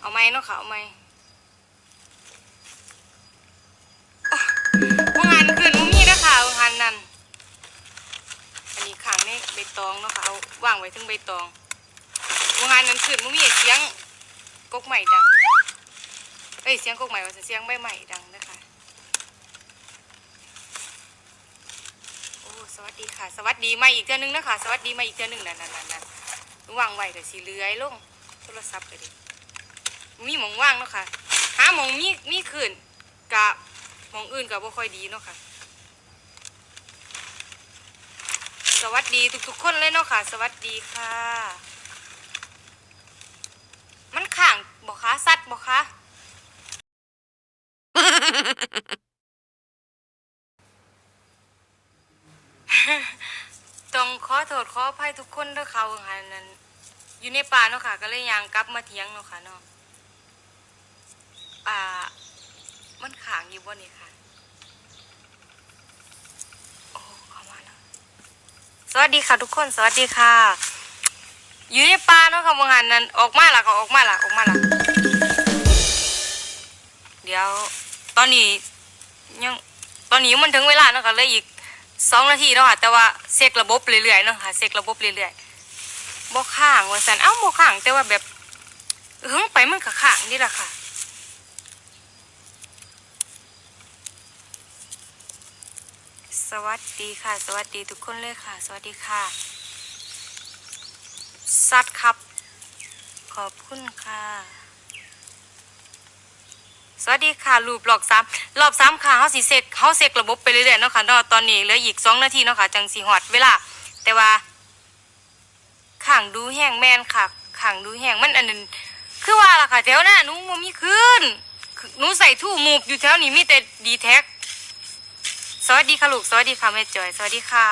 เอาไหมเนาะค่ะเอาไหมโอ้วงานคืนมุมีนะค่ะวงานนั่นอันนี้ขังในใบตองเนาะค่ะเอาวางไว้ถึงใบตองวงานนั้นคืนมุมีเสียงกกใหม่ดังเอ้ยเสียงกกใหม่ว่าเสียงใบใหม่ดังนะคะโอ้สวัสดีค่ะ สวัสดีมาอีกเทื่อนึงนะคะ สวัสดีมาอีกเทื่อนึงนั่นนั่นนั่นนั่น วางไว้เดี๋ยวสีเลื้อยลงโทรศัพท์ไปดิมีหมองว่างเนาะค่ะ หาหมองมีมีขืนกะมองอื่นกับบ่ค่อยดีเนาะค่ะ สวัสดีทุกๆคนเลยเนาะค่ะ สวัสดีค่ะ มันข่างบอกคะสัตว์บอกคะ ต้ องขอโทษขออภัยทุกคนด้วยค่ะว่าหันนั้นอยู่ในป่าเนาะค่ะ ก็เลยยางกลับมาเถียงเนาะค่ะเนาะอ่า มันขางอยู่บนนี่ค่ะโอ้เข้ามาแล้วสวัสดีค่ะทุกคนสวัสดีค่ะ อยู่ในป่าเนาะค่ะว่าหันนั้นออกมาละก็ออกมาละออกมาละเดี๋ยว ตอนนี้ยังตอนนี้มันถึงเวลาเนาะค่ะเลยอีก สองนาทีเนาะค่ะแต่ว่าเช็คระบบเรื่อยๆเนาะค่ะเช็คระบบเรื่อยๆบ่ข้างว่าซั่นเอ้าบ่ข้าง แต่ว่าแบบเฮิงไปมันก็ข้างนี่แหละค่ะสวัสดีค่ะ สวัสดีทุกคนเลยค่ะ สวัสดีค่ะซัดครับ ขอบคุณค่ะ สวัสดีค่ะรูปหลอกซ้ำรอบซ้ำค่ะเขาสิเซกเขาเซกระบบไปเรื่อยๆเนาะค่ะเนาะตอนนี้เหลืออีกสองนาทีเนาะค่ะจังสีหอดเวลา แต่ว่าขังดูแห้งแมนค่ะขังดูแห้งมันอันนั้นคือว่าล่ะค่ะแถวหน้าหนูบ่มีคืนหนูใส่ทู่มูบอยู่แถวนี้มีแต่ดีแท็กสวัสดีค่ะลูกสวัสดีค่ะแม่จอย สวัสดีค่ะ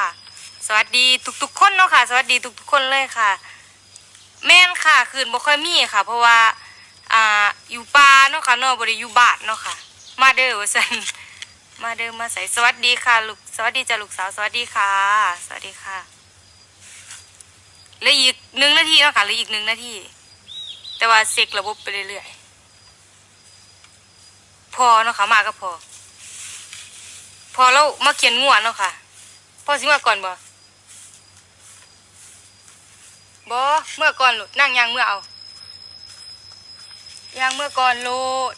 สวัสดีทุกๆคนเนาะค่ะ สวัสดีทุกๆคนเลยค่ะ แม่นค่ะคืนบ่ค่อยมีค่ะ เพราะว่า อ่าอยู่ป่าเนาะค่ะเนาะบ่ได้อยู่บ้านเนาะค่ะ มาเด้อว่าซั่นมาเด้อมาใส่สวัสดีค่ะลูกสวัสดีจ้าลูกสาวสวัสดีค่ะ สวัสดีค่ะเหลืออีกหนึ่งนาทีเนาะค่ะเหลืออีกหนึ่งนาทีแต่ว่าเซ็กระบบไปเรื่อยๆพอเนาะค่ะมาก็พอ พอแล้วมาเขียนงวดเนาะค่ะพอสิมาก่อนบ่บ่เมื่อก่อนลูกนั่งยางเมื่อเอา ย่างเมื่อก่อนโลด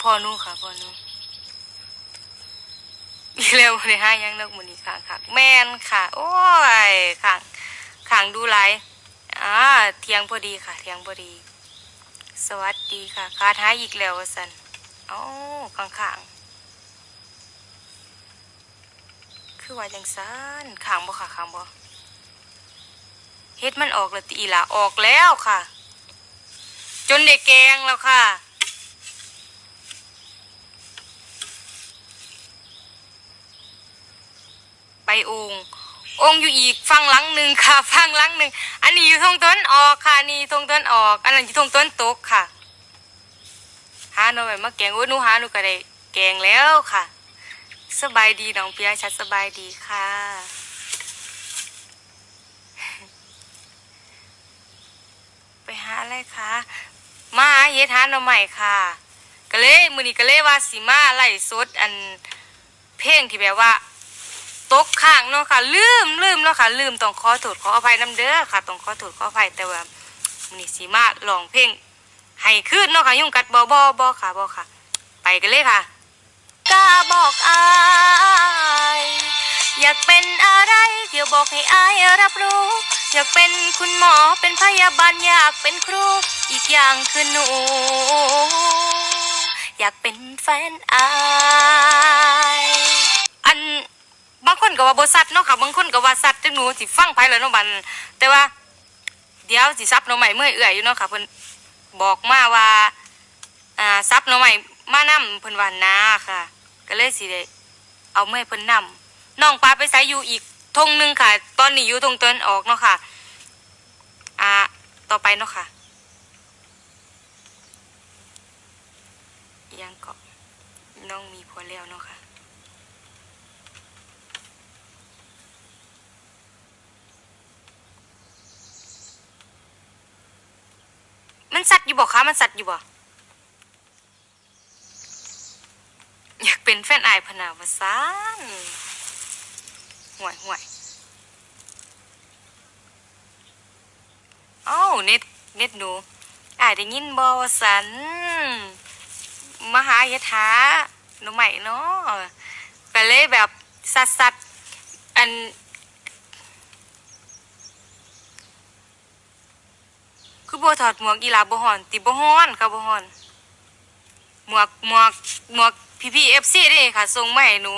พอนูค่ะพอนูมีเร็วเลยฮะยังเลิกมือนี้ค่ะค่ะแมนค่ะ โอ้ยขังขังดูไรอ่าเทียงพอดีค่ะ เทียงพอดี สวัสดีค่ะคาท้ายอีกแล้วสันเอ้าขังขังคือว่าจังสันขังบ่ค่ะขังบ่ เฮ็ดมันออกแล้วตีละออกแล้วค่ะ จนได้แกงแล้วค่ะ ไปององอยู่อีกฟังหลังหนึ่งค่ะ ฟังหลังหนึ่งอันนี้อยู่ทงต้นออกค่ะนี่ทงต้นออก อันนั้นอยู่ทงต้นตกค่ะหาหน่อยมาแกงโอ้ยหนูหาหนูก็ได้แกงแล้วค่ะ สบายดีน้องเปียชัดสบายดีค่ะ ไปหาอะไรคะมาเฮ็ดหาหน่อใหม่ค่ะก็เลยมื้อนี้ก็เลยว่าสิมาไล่สดอันเพลงที่แบบว่า ตกข้างเนาะค่ะ ลืมลืมเนาะค่ะ ลืมต้องขอโทษขออภัยน้ำเด้อค่ะต้องขอโทษขออภัยแต่ว่ามื้อนี้สิมาร้องเพลงให้ขึ้นเนาะค่ะยุ่งกัดบ่บ่บ่ค่ะบ่ค่ะ ไปกันเลยค่ะกล้าบอกอายอยากเป็นอะไรเดี๋ยวบอกให้อายรับรู้ อยากเป็นคุณหมอเป็นพยาบาลอยากเป็นครู อีกอย่างคือหนู อยากเป็นแฟนอายอันบางคนก็ว่าบสัตว์เนาะค่ะบางคนก็ว่าสัตว์จังหนูสิฟังไปแล้วเนาะบันแต่ว่า เดี๋ยวสิซับหน่อใหม่เมื่อยเอื่อยอยู่เนาะค่ะเพิ่นบอกมาว่าอ่าซับหน่อใหม่มานํเพิ่นว่านาค่ะ ก็เลยสิได้เอาเมื่อยเพิ่นนำน้องปลาไปใส่อยู่อีก ทงหนึ่งค่ะ ตอนนี้อยู่ทงตะวันออกเนาะค่ะ อ่า ต่อไปเนาะค่ะ ยังเกาะน้องมีผัวแล้วเนาะค่ะมันสัตว์อยู่บ่คะมันสัตว์อยู่บ่อยากเป็นแฟนอายพนาวสาน ห่วยห่วยเอ้าเน็ตเน็ตหนูอายได้ยินบ่ว่าสันมหายะถาหนูใหม่เนาะก็เลยแบบสัดสัดอันคือบ่ถอดหมวกอีลาบ่ฮ้อน ติบ่ฮ้อนค่ะบ่ฮ้อนหมวกหมวกหมวกพี่พี่ FC เด้ค่ะส่งให้หนู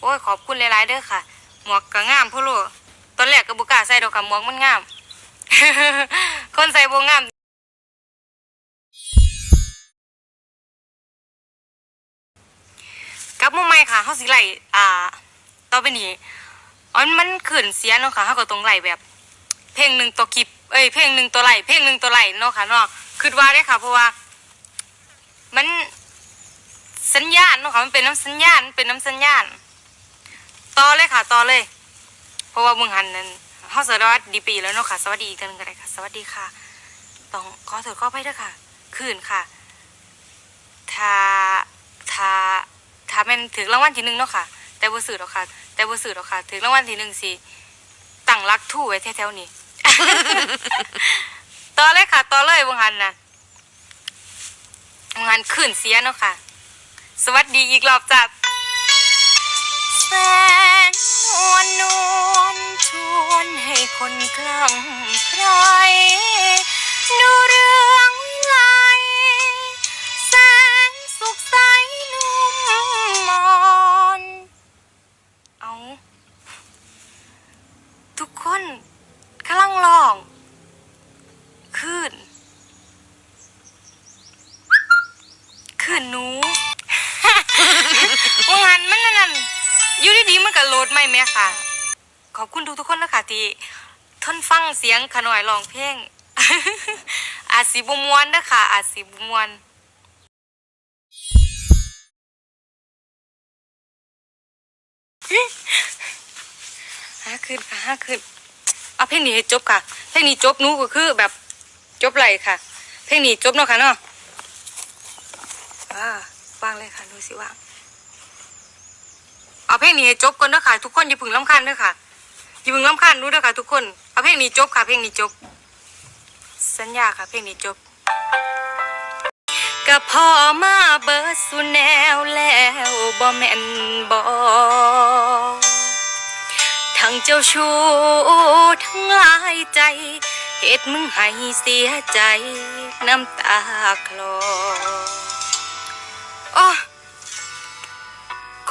โอ้ยขอบคุณหลายๆเด้อค่ะ หมวกก็งามพุ่นโลตอนแรกก็บ่กล้าใส่ดอกค่ะหมวกมันงาม คนใส่บ่งามกับมาใหม่ค่ะเฮาสิไหลอ่า ต่อไปนี้อ๋อมันขึ้นเสียเนาะค่ะเฮาก็ต้องไหลแบบ เพลงหนึ่งตัวคลิปเอ้ยเพลงหนึ่งตัวไหลเพลงหนึ่งตัวไหลเนาะค่ะเนาะคิดว่าได้ค่ะ เพราะว่า มันสัญญาณเนาะค่ะมันเป็นน้ำสัญญาณเป็นน้ำสัญญาณ ต่อเลยค่ะต่อเลย เพราะว่ามึงหันนั้นเฮาสวัสดีปีแล้วเนาะค่ะ สวัสดีอีกทีหนึงก็ได้ค่ะ สวัสดีค่ะ ต้องขอโทษขออภัยด้วยค่ะ คืนค่ะถ้าถ้าถ้าแม่นถึงรางวัลที่หนึ่งเนาะค่ะ แต่บ่ซื้อหรอกค่ะ แต่บ่ซื้อหรอกค่ะ ถึงรางวัลที่หนึ่งสิตั้งรักทู่ไว้แถวๆนี้ต่อเลยค่ะต่อเลยวังหันนะวังหันขึ้นเสียเนาะค่ะ สวัสดีอีกรอบจ้ะ แสนนวลนวลชวนให้คนคลั่งใครดู ดไม่แม่ค่ะ ขอบคุณทุกๆคนนะคะที่ทนฟังเสียงขน่อยร้องเพลง อาจสีบุมวนนะคะอาจสีบุมวนห้าขึ้นค่ะห้าขึ้นเอาเพลงนี้ให้จบค่ะ เพลงนี้จบนู้ก็คือแบบจบไหลค่ะ เพลงนี้จบเนาะค่ะเนาะอ่าวางเลยค่ะดูสิว่าง เอาเพลงนี้ให้จบก่อนเด้อค่ะ ทุกคนอย่าพึ่งรำคาญเด้อค่ะอย่าพึ่งรำคาญหนูเด้อค่ะทุกคนเอาเพลงนี้จบค่ะเพลงนี้จบ สัญญาค่ะเพลงนี้จบก็พอมาเบิดสุแนวแล้วบ่แม่นบ่ทั้งเจ้าชู้ทั้งหลายใจเหตุมึงให้เสียใจน้ำตาคลอ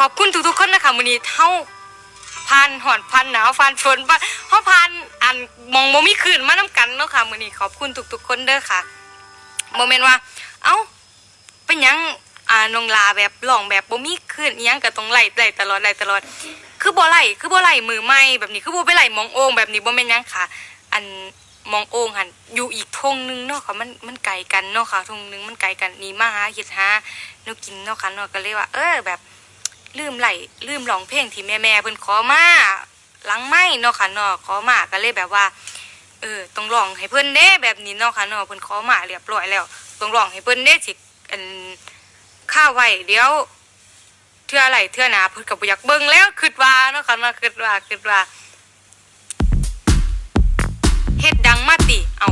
ขอบคุณทุกๆคนนะคะมื้อนี้เท่าผ่านหอนผ่านหนาวผ่านฝนผ่านเฮาผ่านอันมองบ่มีคืนมานํกันเนาะค่ะมื้อนี้ขอบคุณทุกๆคนเด้อค่ะบ่แม่นว่า เอ้าเป็นหยังอ่านองลาแบบร้องแบบบ่มีคืนอิหยังก็ต้องไล่ไล่ตลอดไล่ตลอด คือบ่ไล่คือบ่ไล่มือใหม่แบบนี้คือบ่ไปไล่มองโอ่งแบบนี้บ่แม่นหยังค่ะ อันมองโอ่งหันอยู่อีกทงนึงเนาะค่ะมันมันไกลกันเนาะค่ะทงนึงมันไกลกันนี่มาหาเฮ็ดหาแนวกินเนาะค่ะเนาะก็เลยว่า เออแบบ ลืมไหล่ลืมร้องเพลงที่แม่ๆเพิ่นขอมาหลังไม้เนาะค่ะเนาะขอมาก็เลยแบบว่า เออต้องร้องให้เพิ่นเด้แบบนี้เนาะค่ะเนาะเพิ่นขอมาเรียบร้อยแล้วต้องร้องให้เพิ่นเด้สิอันข้าวไว้เดี๋ยวเทื่ออะไรเทื่อหนาเพิ่นก็บ่อยากเบิ่งแล้วคิดว่าเนาะค่ะมาคิดว่าคิดว่าเฮ็ดดังมาติเอา